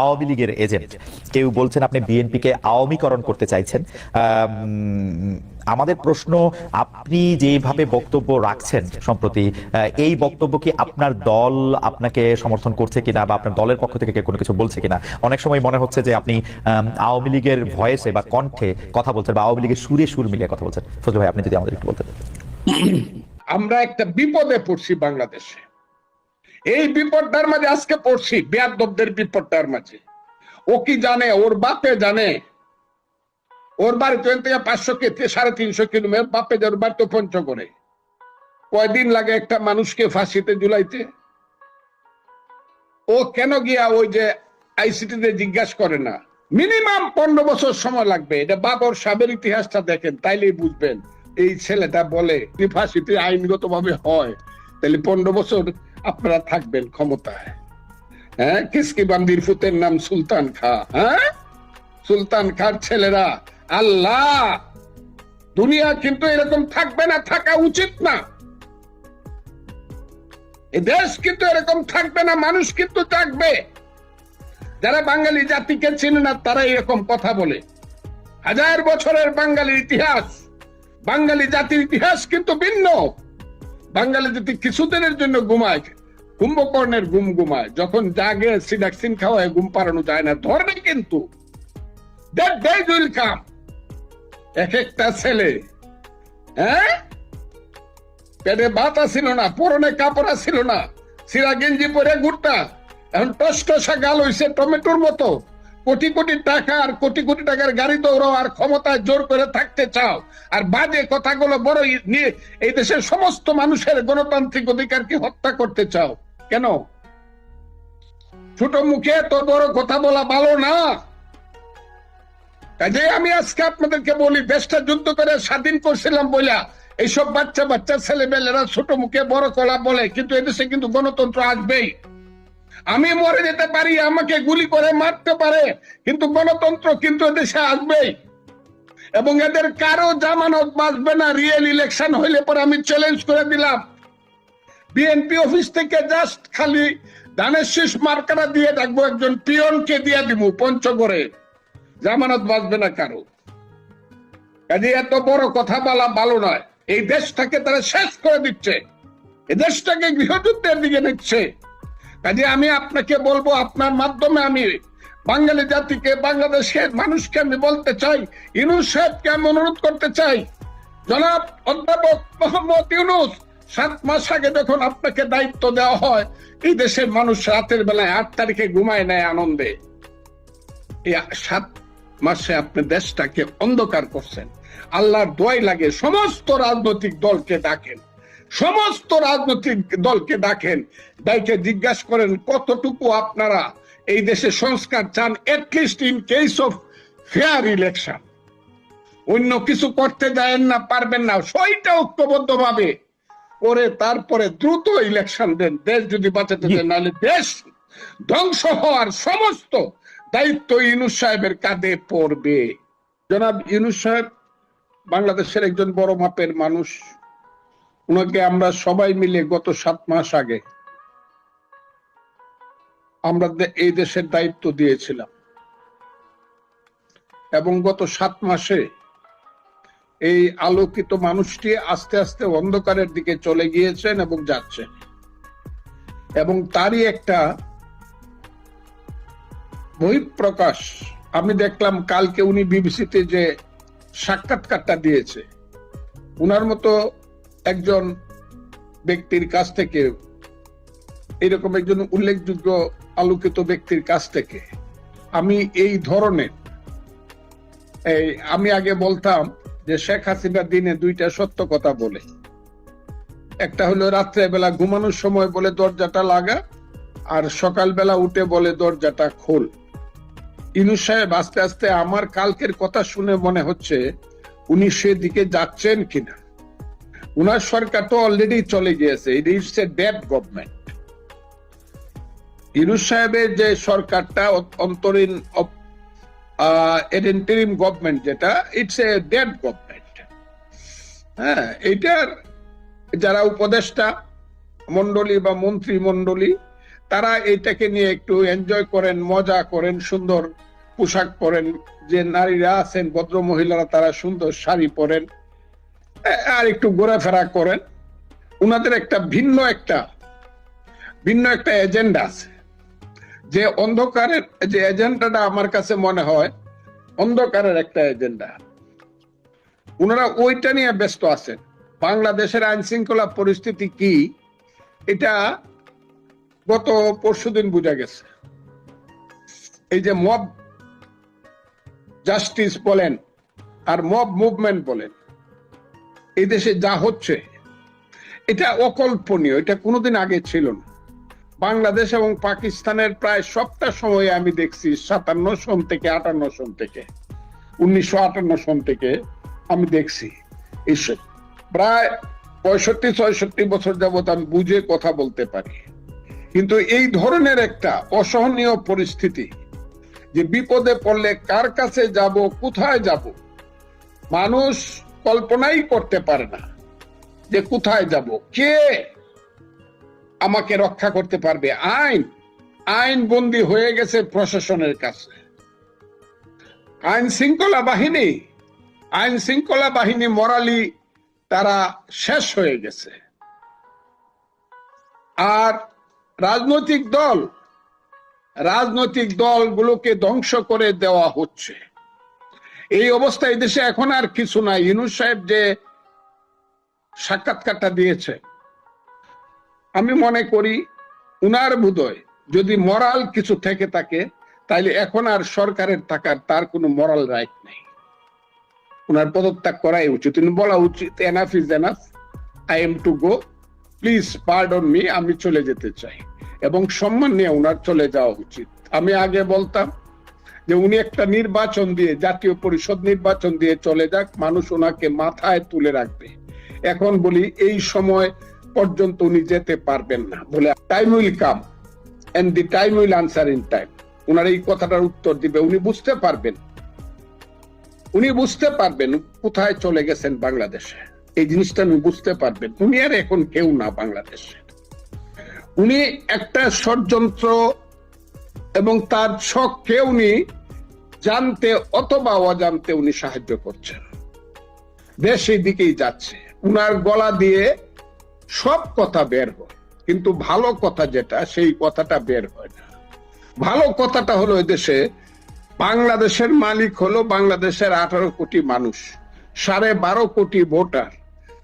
আওয়ামী লীগের এজেন্ট। কেউ বলছেন আপনি বিএনপিকে আওয়ামীকরণ করতে চাইছেন। আম, আমাদের প্রশ্ন আপনি যেভাবে বক্তব্য রাখছেন সম্প্রতি এই বক্তব্য কি আপনার দল আপনাকে সমর্থন করছে কিনা বা আপনার দলের পক্ষ থেকে কোনো কিছু বলছে কিনা? অনেক সময় মনে হচ্ছে যে আপনি আওয়ামী লীগের ভয়েসে বা কণ্ঠে কথা বলছেন বা আওয়ামী লীগের সুরে সুর মিলিয়ে কথা বলছেন। ফজল ভাই আপনি যদি আমাদের একটু বলতেন। আমরা একটা বিপদে পড়ছি বাংলাদেশে। এই বিপদটার মাঝে আজকে পড়ছি, বেয়াদবদের বিপদটার মাঝে। ও কি জানে, ওর বাপে জানে? ওর বাড়ি তো থেকে পাঁচশো সাড়ে তিনশো কিলোমিটার, বাপে যার বাড়ি তো পঞ্চগড়ে কয়দিন লাগে একটা মানুষকে ফাঁসিতে জুলাইতে ও কেন গিয়া ওই যে আইসিটিতে জিজ্ঞাসা করে না? মিনিমাম পনেরো বছর সময় লাগবে। এটা বাবর সাবের ইতিহাসটা দেখেন, তাইলেই বুঝবেন। এই ছেলেটা বলে ফাঁসিতে আইনগত ভাবে হয়। তাহলে পনেরো বছর আপনারা থাকবেন ক্ষমতায়। হ্যাঁ? নাম সুলতান খা। হ্যাঁ? সুলতান খার ছেলেরা, আল্লাহ! দুনিয়া কিন্তু এরকম থাকবে না, থাকা উচিত না। দেশ কিন্তু এরকম থাকবে না, মানুষ কিন্তু থাকবে। যারা বাঙালি জাতিকে চিনে না তারা এরকম কথা বলে। হাজার বছরের বাঙালির ইতিহাস, বাঙালি জাতির ইতিহাস কিন্তু ভিন্ন। বাঙালি জাতি কিছুদিনের জন্য ঘুমায় কুম্ভকর্ণের ঘুম ঘুমায় যখন জাগে সিডাক্সিন খাওয়ায় ঘুম পাড়ানো যায় না ধরবে কিন্তু। এক একটা ছেলে হ্যাঁ? পেটে ভাত ছিল না, পরনে কাপড় ছিল না সিরা গেঞ্জি পরে ঘুরতা এখন টস টসা গাল হইছে টমেটোর মতো। কোটি কোটি টাকা আর কোটি কোটি টাকার গাড়ি দৌড়াও আর ক্ষমতায় জোর করে থাকতে চাও। আর বাজে কথাগুলো বড় নিয়ে এই দেশের সমস্ত মানুষের গণতান্ত্রিক অধিকারকে হত্যা করতে চাও। কেন? ছোট মুখে তো বড় কথা বলা ভালো না। কাজে আমি আজকে আপনাদেরকে বলি, দেশটা যুদ্ধ করে স্বাধীন করছিলাম বইলা। এইসব বাচ্চা বাচ্চা ছেলেমেয়েরা ছোট মুখে বড় কলা বলে, কিন্তু এদেশে কিন্তু গণতন্ত্র আসবেই। আমি মরে যেতে পারি, আমাকে গুলি করে মারতে পারে, কিন্তু গণতন্ত্র কিন্তু এদেশে আসবেই। এবং এদের কারও জামানত বাঁচবে না রিয়েল ইলেকশন হইলে পরে আমি চ্যালেঞ্জ করে দিলাম। বিএনপি অফিস থেকে জাস্ট খালি ধানের শীষ মার্কারা দিয়ে রাখব একজন পিয়নকে দিয়ে দিব পঞ্চগড়ে। জামানত বাঁচবে না কারও। কাজে এত বড় কথা বলা ভালো নয়। এই দেশটাকে তারা শেষ করে দিচ্ছে। এই দেশটাকে গৃহযুদ্ধের দিকে নিচ্ছে। কাজে আমি আপনাকে বলব, আপনার মাধ্যমে আমি বাঙালি জাতিকে, বাংলাদেশের মানুষকে আমি বলতে চাই ইউনুস সাহেবকে আমি অনুরোধ করতে চাই। জনাব অধ্যাপক মোহাম্মদ ইউনুস সাত মাস আগে যখন আপনাকে দায়িত্ব দেওয়া হয়, এই দেশের মানুষ রাতের বেলায় আট তারিখে ঘুমায় নেয় আনন্দে। সাত মাসে আপনি দেশটাকে অন্ধকার করছেন। আল্লাহর দোয়াই লাগে, সমস্ত রাজনৈতিক দলকে ডাকেন। সমস্ত রাজনৈতিক দলকে ডাকেন। ডাইকে জিজ্ঞাসা করেন, কতটুকু আপনারা এই দেশে সংস্কার চান? At least in case of fair election অন্য কিছু করতে যায় না, পারবেন না। সইটা ঐক্যবদ্ধ ভাবে করে তারপরে দ্রুত ইলেকশন দেন দেশ যদি বাঁচাতে চান নাহলে দেশ ধ্বংস হওয়ার সমস্ত দায়িত্ব ইউনুস সাহেবের কাঁধে পড়বে। জনাব ইউনুস সাহেব বাংলাদেশের একজন বড় মাপের মানুষ ওনাকে আমরা সবাই মিলে গত সাত মাস আগে আমরা এই দেশের দায়িত্ব দিয়েছিলাম। এবং গত সাত মাসে এই আলোকিত মানুষটি আস্তে আস্তে অন্ধকারের দিকে চলে গিয়েছেন এবং যাচ্ছেন। এবং তারই একটা বহিঃপ্রকাশ, আমি দেখলাম কালকে উনি বিবিসিতে যে সাক্ষাৎকারটা দিয়েছে, উনার মতো একজন ব্যক্তির কাছ থেকে, এরকম একজন উল্লেখযোগ্য আলোকিত ব্যক্তির কাছ থেকে, আমি এই ধরনের, এই আমি আগে বলতাম যে শেখ হাসিনা দিনে দুইটা সত্য কথা বলে। একটা হলো রাত্রে বেলা ঘুমানোর সময় বলে দরজাটা লাগা, আর সকালবেলা উঠে বলে দরজাটা খোল। ইনু সাহেব আস্তে আস্তে আমার কালকের কথা শুনে মনে হচ্ছে উনি সেদিকে যাচ্ছেন কিনা। উনার সরকার তো অলরেডি চলে গিয়েছে it is a dead government Inu সাহেবের যে সরকারটা অ- অন্তরীণ ইন্টারিম গভর্নমেন্ট যেটা ইটস এ ডেড গভর্নমেন্ট হ্যাঁ এইটার যারা উপদেষ্টা মন্ডলী বা মন্ত্রী মন্ডলী তারা এইটাকে নিয়ে একটু এনজয় করেন, মজা করেন, সুন্দর পোশাক পরেন, যে নারীরা আছেন, ভদ্র মহিলারা, তারা সুন্দর শাড়ি পরেন আর একটু ঘোরাফেরা করেন। উনাদের একটা ভিন্ন একটা ভিন্ন একটা এজেন্ডা আছে। যে অন্ধকারের যে এজেন্ডাটা আমার কাছে মনে হয়, অন্ধকারের একটা এজেন্ডা। ওনারা ওইটা নিয়ে ব্যস্ত আছেন। বাংলাদেশের আইন শৃঙ্খলা পরিস্থিতি কি, এটা গত পরশুদিন বোঝা গেছে। এই যে মব জাস্টিস বলেন আর মব মুভমেন্ট বলেন, এই দেশে যা হচ্ছে, এটা অকল্পনীয়, এটা কোনোদিন আগে ছিল না। বাংলাদেশ এবং পাকিস্তানের প্রায় সবটা সময়ে আমি দেখছি সাতান্ন সন থেকে আটান্ন সন থেকে, উনিশশো আটান্ন সন থেকে আমি দেখছি। প্রায় পঁয়ষট্টি, ছয়ষট্টি বছর যাবত আমি বুঝে কথা বলতে পারি। কিন্তু এই ধরনের একটা অসহনীয় পরিস্থিতি যে বিপদে পড়লে কার কাছে যাব, কোথায় যাব, মানুষ কল্পনাই করতে পারে না যে কোথায় যাব, কে আমাকে রক্ষা করতে পারবে। আইন আইন বন্দি হয়ে গেছে প্রশাসনের কাছে। আইন শৃঙ্খলা বাহিনী, আইন শৃঙ্খলা বাহিনী মরালি তারা শেষ হয়ে গেছে। আর রাজনৈতিক দল, রাজনৈতিক দলগুলোকে ধ্বংস করে দেওয়া হচ্ছে। এই অবস্থায় দেশে এখন আর কিছু নাই। ইউনুস সাহেব যে সাক্ষাৎকারটা দিয়েছে আমি মনে করি উনার বোধয় যদি মরাল কিছু থেকে থাকে, তাইলে এখন আর সরকারের থাকার তার কোনো মরাল রাইট নেই। উনার পদত্যাগ করাই উচিত। বলা উচিত enough is enough I'm to go please pardon me আমি চলে যেতে চাই। এবং সম্মান নিয়ে উনার চলে যাওয়া উচিত। আমি আগে বলতাম যে উনি একটা নির্বাচন দিয়ে, জাতীয় পরিষদ নির্বাচন দিয়ে চলে যাক, মানুষ ওনাকে মাথায় তুলে রাখবে। এখন বলি, এই সময় পর্যন্ত উনি যেতে পারবেন না। বলে time will come and the time will answer in time ওনার এই কথাটার উত্তর দিবে, উনি বুঝতে পারবেন। উনি বুঝতে পারবেন কোথায় চলে গেছেন বাংলাদেশে। এই জিনিসটা উনি বুঝতে পারবেন। উনি আর এখন কেউ না বাংলাদেশে। উনি একটা ষড়যন্ত্র এবং তার ছককে উনি জানতে অথবা অজান্তে উনি সাহায্য করছেন। দেশ সেই দিকেই যাচ্ছে। উনার গলা দিয়ে সব কথা বের হয়, কিন্তু ভালো কথা যেটা, সেই কথাটা বের হয় না। ভালো কথাটা হলো দেশে, বাংলাদেশের মালিক হলো বাংলাদেশের আঠারো কোটি মানুষ, সাড়ে বারো কোটি ভোটার।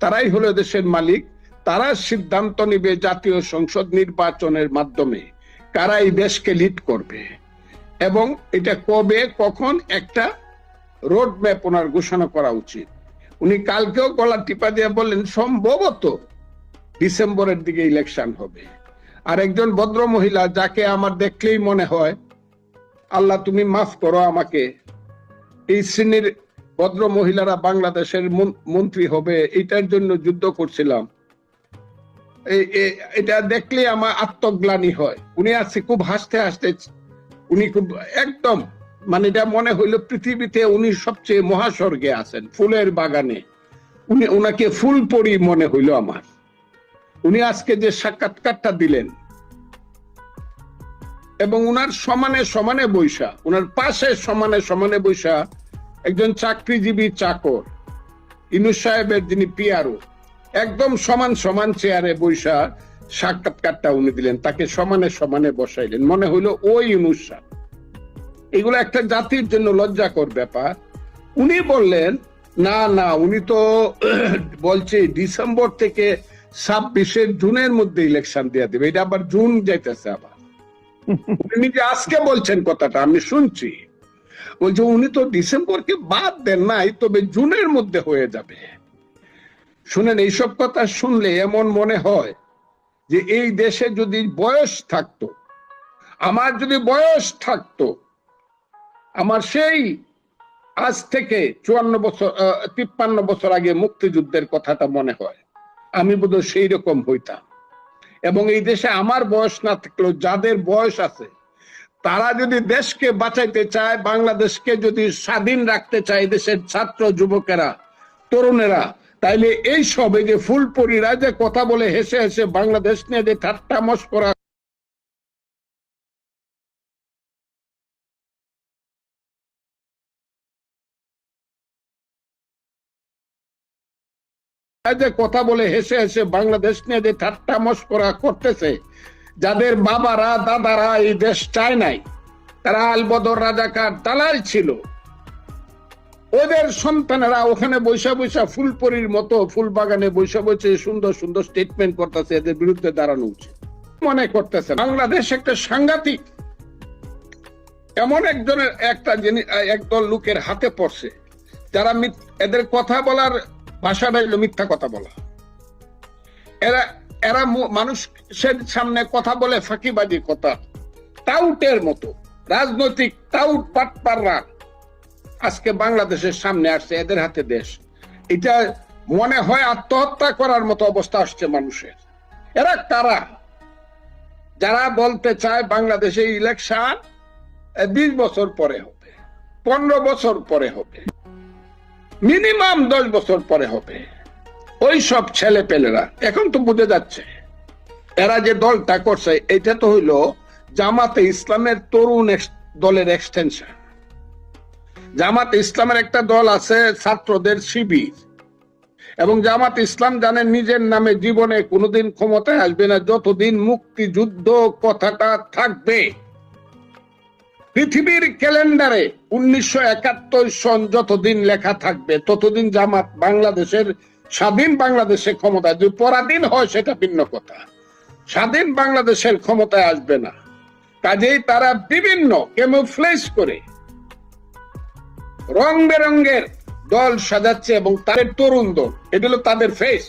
তারাই হলো দেশের মালিক। তারা সিদ্ধান্ত নিবে জাতীয় সংসদ নির্বাচনের মাধ্যমে কারা এই দেশকে লিড করবে। এবং এটা কবে, কখন, একটা রোড ম্যাপ ওনার ঘোষণা করা উচিত। উনি কালকেও গলা টিপা দিয়ে বললেন, সম্ভবত ডিসেম্বরের দিকে ইলেকশন হবে। আর একজন ভদ্র মহিলা যাকে আমার দেখলেই মনে হয়, আল্লাহ, তুমি মাফ করো আমাকে। এই শ্রেণির ভদ্র মহিলারা বাংলাদেশের মন্ত্রী হবে, এটার জন্য যুদ্ধ করছিলাম। এটা দেখলে আমার আত্মগ্লানি হয়। উনি আছে খুব হাসতে হাসতে, উনি খুব একদম মানে এটা মনে হইল পৃথিবীতে উনি সবচেয়ে মহাস্বর্গে আছেন, ফুলের বাগানে। উনি ওনাকে ফুল পরি মনে হইল আমার। উনি আজকে যে সাক্ষাৎকারটা দিলেন এবং উনার সমানে সমানে বৈশা, উনার পাশে সমানে সমানে বৈশা একজন চাকরিজীবী চাকর, ইনু সাহেবের যিনি পিয়ারো একদম সমান সমান চেয়ারে বৈশা সাক্ষাৎকারটা উনি দিলেন, তাকে সমানে সমানে বসাইলেন। মনে হইল ওই ইনুস এগুলো একটা জাতির জন্য লজ্জাকর ব্যাপার। উনি বললেন, না না, উনি তো বলছে ডিসেম্বর থেকে ছাব্বিশের জুনের মধ্যে ইলেকশন দিয়ে দেবে। এটা আবার জুন যাইতেছে আবার। উনি নিজে আজকে বলছেন কথাটা আমি শুনছি। বলছে উনি তো ডিসেম্বরকে বাদ দেন নাই তবে জুনের মধ্যে হয়ে যাবে। শুনেন এইসব কথা শুনলে এমন মনে হয় যে এই দেশে যদি বয়স থাকতো আমার যদি বয়স থাকতো আমার সেই আজ থেকে চুয়ান্ন বছর তিপ্পান্ন বছর আগে মুক্তিযুদ্ধের কথাটা মনে হয়। আমি বোধহয় সেই রকম হইতাম। এবং এই দেশে আমার বয়স না থাকলেও যাদের বয়স আছে, তারা যদি দেশকে বাঁচাইতে চায়, বাংলাদেশকে যদি স্বাধীন রাখতে চায় দেশের ছাত্র যুবকেরা, তরুণেরা, তাইলে এই সবে যে ফুলপরিরা যে কথা বলে হেসে হেসে বাংলাদেশ নিয়ে যে ঠাট্টা মস্করা যে কথা বলে হেসে হেসে বাংলাদেশ নিয়ে যে ঠাট্টা মস্করা করতেছে, যাদের বাবারা, দাদারা এই দেশ চায় নাই, তারা আলবদর রাজাকার দালাল ছিল। ওদের সন্তানেরা ওখানে বৈশা বৈশা ফুলপরির মতো ফুল বাগানে বৈশা বসে সুন্দর সুন্দর স্টেটমেন্ট করতেছে, এদের বিরুদ্ধে দাঁড়ানো উচিত। মনে করতেছে, বাংলাদেশ একটা সাংঘাতিক, এমন একজনের একটা জিনিস, একদল লোকের হাতে পড়ছে, যারা এদের কথা বলার ভাষাটা হলো মিথ্যা কথা বলা। এরা এরা মানুষের সামনে কথা বলে ফাঁকিবাজি কথা। টাউটের মতো। রাজনৈতিক টাউট পাটপাররা আজকে বাংলাদেশের সামনে আসছে, এদের হাতে দেশ। এটা মনে হয় আত্মহত্যা করার মতো অবস্থা আসছে মানুষের। এরা কারা? যারা বলতে চায় বাংলাদেশে ইলেকশন বিশ বছর পরে হবে, পনেরো বছর পরে হবে। মিনিমাম দশ বছর পরে হবে। ওই সব ছেলে পেলেরা এখন তো বুঝে যাচ্ছে। এরা যে দলটা করছে, এটা তো হইল জামাতে ইসলামের তরুণ দলের এক্সটেনশন জামাত ইসলামের একটা দল আছে ছাত্রদের শিবির। এবং জামাত ইসলাম জানেন নিজের নামে জীবনে কোনোদিন ক্ষমতায় আসবে না, যতদিন মুক্তিযুদ্ধ কথাটা থাকবে। পৃথিবীর ক্যালেন্ডারে উনিশশো একাত্তর সন যতদিন লেখা থাকবে, ততদিন জামাত বাংলাদেশের, স্বাধীন বাংলাদেশে ক্ষমতায় যদি পরাধীন হয় সেটা ভিন্ন কথা। স্বাধীন বাংলাদেশের ক্ষমতায় আসবে না। কাজেই তারা বিভিন্ন কেমোফ্লেস করে রং বেরঙ্গের দল সাজাচ্ছে এবং তাদের তরুণ দল, এটা হলো তাদের ফেস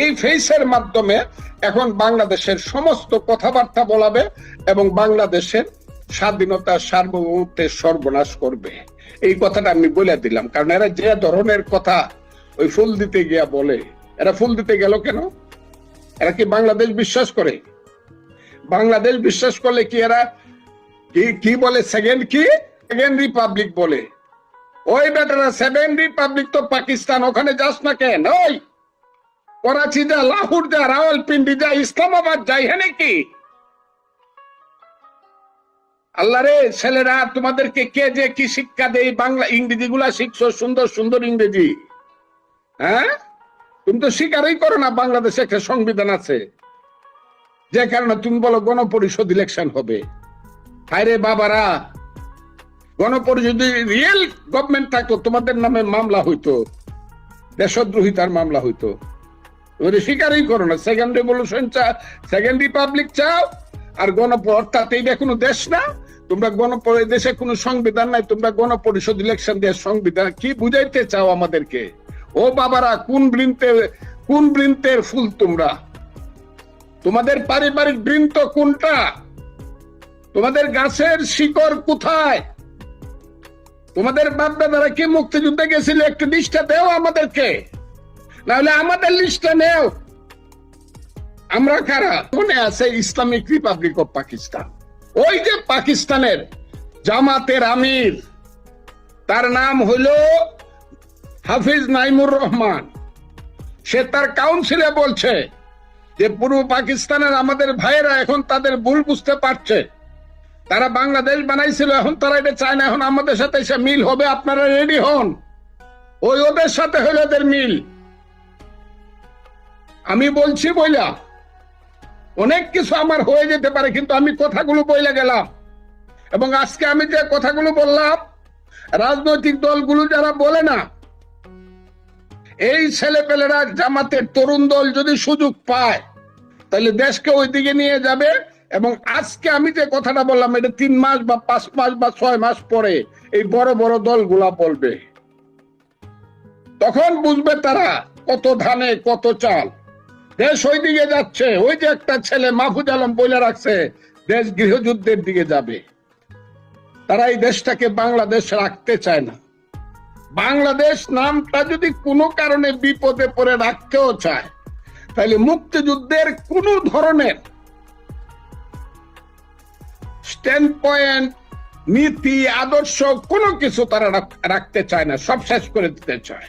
এই ফেসের মাধ্যমে এখন বাংলাদেশের সমস্ত কথাবার্তা বলাবে এবং বাংলাদেশের স্বাধীনতা সার্বভৌমত্বের সর্বনাশ করবে। এই কথাটা আমি বলে দিলাম, কারণ এরা যে ধরনের কথা ওই ফুল দিতে গিয়া বলে, এরা ফুল দিতে গেল কেন? এরা কি বাংলাদেশ বিশ্বাস করে? বাংলাদেশ বিশ্বাস করলে কি এরা কি কি বলে? সেকেন্ড কি? সেকেন্ড রিপাবলিক বলে। ওই বেটারা সেভেন রিপাবলিক তো পাকিস্তান, ওখানে যাস না কেন? ওই করাচি যা, লাহোর যা, রাওয়ালপিন্ডি যা, ইসলামাবাদ যাই হ্যাঁ নাকি আল্লাহ রে, ছেলেরা, তোমাদেরকে কে যে কি শিক্ষা দেয়? বাংলা ইংরেজি গুলা শিখছো, সুন্দর সুন্দর ইংরেজি। হ্যাঁ? তুমি তো স্বীকারই করো না, বাংলাদেশে একটা সংবিধান আছে। যে কারণে তুমি বলো গণপরিষদ ইলেকশন হবে। হায়রে বাবারা, গণপরিষদ রিয়েল গভর্নমেন্ট থাকতো তোমাদের নামে মামলা হইতো। দেশদ্রোহিতার মামলা হইতো। তুমি স্বীকারই করো না সেকেন্ড রেভলিউশন চা সেকেন্ড রিপাবলিক চাও, আর গণপ অর্থাৎ এইটা কোনো দেশ না। তোমরা গণ দেশে কোনো সংবিধান নাই, তোমরা গণপরিষদ ইলেকশন দিয়ে সংবিধান কি বুঝাইতে চাও আমাদেরকে? ও বাবারা, কোন বৃন্তে কোন বৃন্তের ফুল তোমরা? তোমাদের পারিবারিক বৃন্ত কোনটা? তোমাদের গাছের শিকড় কোথায়? তোমাদের বাপ দাদারা কি মুক্তিযুদ্ধে গেছিল? একটু লিস্টটা দেও আমাদেরকে। নাহলে আমাদের লিস্টটা নেও। আমরা কারা? মনে আছে ইসলামিক রিপাবলিক অফ পাকিস্তান। ওই যে পাকিস্তানের জামাতের আমির, তার নাম হইল হাফিজ নাইমুর রহমান। সে তার কাউন্সিলে বলছে যে, পূর্ব পাকিস্তানের আমাদের ভাইয়েরা এখন তাদের ভুল বুঝতে পারছে। তারা বাংলাদেশ বানাইছিল, এখন তারা এটা চায় না, এখন আমাদের সাথে এসে মিল হবে, আপনারা রেডি হন। ওই ওদের সাথে হইল ওদের মিল। আমি বলছি, বইলা অনেক কিছু আমার হয়ে যেতে পারে, কিন্তু আমি কথাগুলো বইলে গেলাম। এবং আজকে আমি যে কথাগুলো বললাম, রাজনৈতিক দলগুলো যারা বলে না, এই ছেলেপেলেরা জামাতের তরুণ দল যদি সুযোগ পায়, তাহলে দেশকে ওই দিকে নিয়ে যাবে। এবং আজকে আমি যে কথাটা বললাম, এটা তিন মাস বা পাঁচ মাস বা ছয় মাস পরে এই বড় বড় দলগুলা বলবে। তখন বুঝবে তারা কত ধানে, কত চাল। দেশ ওই দিকে যাচ্ছে, ওই যে একটা ছেলে মাহফুজ আলম বলে রাখছে, দেশ গৃহযুদ্ধের দিকে যাবে। তারা এই দেশটাকে বাংলাদেশ রাখতে চায় না। বাংলাদেশ নামটা যদি কোনো কারণে বিপদে পড়ে রাখতেও চায়, তাহলে মুক্তিযুদ্ধের কোন ধরনের স্ট্যান্ড পয়েন্ট নীতি, আদর্শ কোনো কিছু তারা রাখতে চায় না, সব শেষ করে দিতে চায়।